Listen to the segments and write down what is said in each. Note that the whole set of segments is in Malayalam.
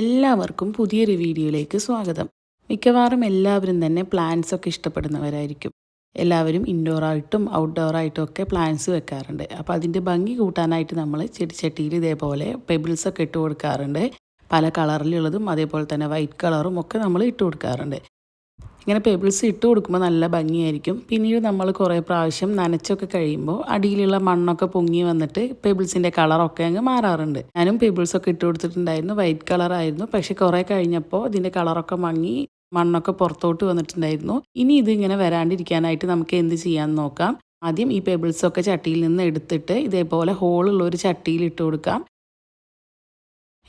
എല്ലാവർക്കും പുതിയൊരു വീഡിയോയിലേക്ക് സ്വാഗതം. മിക്കവാറും എല്ലാവരും തന്നെ പ്ലാന്റ്സ് ഒക്കെ ഇഷ്ടപ്പെടുന്നവരായിരിക്കും. എല്ലാവരും ഇൻഡോർ ഇൻഡോറായിട്ടും ഔട്ട്ഡോറായിട്ടും ഒക്കെ പ്ലാന്റ്സ് വെക്കാറുണ്ട്. അപ്പോൾ അതിന്റെ ഭംഗി കൂട്ടാനായിട്ട് നമ്മൾ ചെടിച്ചട്ടിയിൽ ഇതേപോലെ പെബിൾസ് ഒക്കെ ഇട്ട് കൊടുക്കാറുണ്ട്. പല കളറിലുള്ളതും അതേപോലെ തന്നെ വൈറ്റ് കളറും ഒക്കെ നമ്മൾ ഇട്ട് കൊടുക്കാറുണ്ട്. ഇങ്ങനെ പെബിൾസ് ഇട്ട് കൊടുക്കുമ്പോൾ നല്ല ഭംഗിയായിരിക്കും. പിന്നീട് നമ്മൾ കുറേ പ്രാവശ്യം നനച്ചൊക്കെ കഴിയുമ്പോൾ അടിയിലുള്ള മണ്ണൊക്കെ പൊങ്ങി വന്നിട്ട് പെബിൾസിന്റെ കളറൊക്കെ അങ്ങ് മാറാറുണ്ട്. ഞാനും പെബിൾസൊക്കെ ഇട്ട് കൊടുത്തിട്ടുണ്ടായിരുന്നു. വൈറ്റ് കളറായിരുന്നു പക്ഷെ കുറേ കഴിഞ്ഞപ്പോൾ ഇതിന്റെ കളറൊക്കെ മങ്ങി മണ്ണൊക്കെ പുറത്തോട്ട് വന്നിട്ടുണ്ടായിരുന്നു. ഇനി ഇത് ഇങ്ങനെ വരാണ്ടിരിക്കാനായിട്ട് നമുക്ക് എന്ത് ചെയ്യാമെന്ന് നോക്കാം. ആദ്യം ഈ പെബിൾസൊക്കെ ചട്ടിയിൽ നിന്ന് എടുത്തിട്ട് ഇതേപോലെ ഹോളുള്ള ഒരു ചട്ടിയിൽ ഇട്ട് കൊടുക്കാം.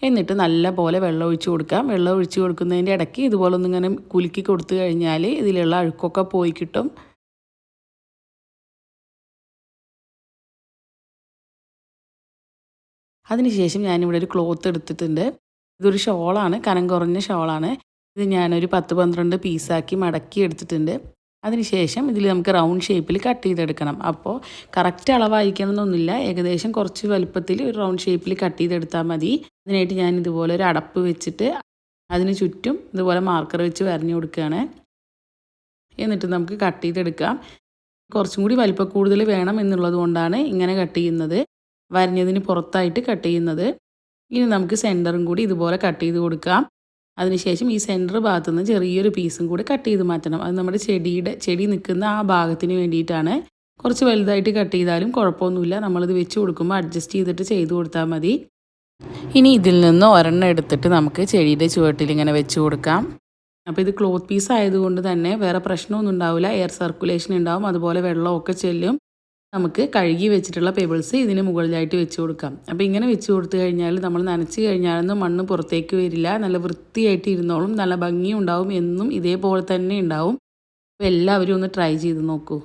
എന്നിട്ട് നല്ല പോലെ വെള്ളം ഒഴിച്ച് കൊടുക്കാം. വെള്ളം ഒഴിച്ച് കൊടുക്കുന്നതിന്റെ ഇടയ്ക്ക് ഇതുപോലെ ഒന്നിങ്ങനെ കുലുക്കി കൊടുത്തു കഴിഞ്ഞാൽ ഇതിലുള്ള അഴുക്കൊക്കെ പോയി കിട്ടും. അതിനുശേഷം ഞാനിവിടെ ഒരു ക്ലോത്ത് എടുത്തിട്ടുണ്ട്. ഇതൊരു ഷോളാണ്. കനം കുറഞ്ഞ ഷോളാണ്. ഇത് ഞാനൊരു പത്ത് പന്ത്രണ്ട് പീസാക്കി മടക്കി എടുത്തിട്ടുണ്ട്. അതിനുശേഷം ഇതിൽ നമുക്ക് റൗണ്ട് ഷേപ്പിൽ കട്ട് ചെയ്തെടുക്കണം. അപ്പോൾ കറക്റ്റ് അളവായിരിക്കണം എന്നൊന്നുമില്ല ഏകദേശം കുറച്ച് വലുപ്പത്തിൽ ഒരു റൗണ്ട് ഷേപ്പിൽ കട്ട് ചെയ്തെടുത്താൽ മതി. അതിനായിട്ട് ഞാൻ ഇതുപോലെ ഒരു അടപ്പ് വെച്ചിട്ട് അതിന് ചുറ്റും ഇതുപോലെ മാർക്കർ വെച്ച് വരഞ്ഞു കൊടുക്കുകയാണ്. എന്നിട്ട് നമുക്ക് കട്ട് ചെയ്തെടുക്കാം. കുറച്ചും കൂടി വലിപ്പം കൂടുതൽ വേണം എന്നുള്ളത് കൊണ്ടാണ് ഇങ്ങനെ കട്ട് ചെയ്യുന്നത്. വരഞ്ഞതിന് പുറത്തായിട്ട് കട്ട് ചെയ്യുന്നത്. ഇനി നമുക്ക് സെന്ററും കൂടി ഇതുപോലെ കട്ട് ചെയ്ത് കൊടുക്കാം. അതിനുശേഷം ഈ സെന്റർ ഭാഗത്തു നിന്ന് ചെറിയൊരു പീസും കൂടി കട്ട് ചെയ്ത് മാറ്റണം. അത് നമ്മുടെ ചെടിയുടെ ചെടി നിൽക്കുന്ന ആ ഭാഗത്തിന് വേണ്ടിയിട്ടാണ്. കുറച്ച് വലുതായിട്ട് കട്ട് ചെയ്താലും കുഴപ്പമൊന്നുമില്ല. നമ്മളിത് വെച്ച് കൊടുക്കുമ്പോൾ അഡ്ജസ്റ്റ് ചെയ്തിട്ട് ചെയ്ത് കൊടുത്താൽ മതി. ഇനി ഇതിൽ നിന്ന് ഒരെണ്ണം എടുത്തിട്ട് നമുക്ക് ചെടിയുടെ ചുവട്ടിൽ ഇങ്ങനെ വെച്ച് കൊടുക്കാം. അപ്പോൾ ഇത് ക്ലോത്ത് പീസ് ആയതുകൊണ്ട് തന്നെ വേറെ പ്രശ്നമൊന്നും ഉണ്ടാവില്ല. എയർ സർക്കുലേഷൻ ഉണ്ടാവും. അതുപോലെ വെള്ളമൊക്കെ ചെല്ലും. നമുക്ക് കഴുകി വെച്ചിട്ടുള്ള പേബിൾസ് ഇതിന് മുകളിലായിട്ട് വെച്ച് കൊടുക്കാം. അപ്പോൾ ഇങ്ങനെ വെച്ച് കൊടുത്തു കഴിഞ്ഞാൽ നമ്മൾ നനച്ച് കഴിഞ്ഞാലൊന്നും മണ്ണ് പുറത്തേക്ക് വരില്ല. നല്ല വൃത്തിയായിട്ട് ഇരുന്നോളും. നല്ല ഭംഗിയും ഉണ്ടാവും എന്നും ഇതേപോലെ തന്നെ ഉണ്ടാവും. അപ്പോൾ എല്ലാവരും ഒന്ന് ട്രൈ ചെയ്ത് നോക്കൂ.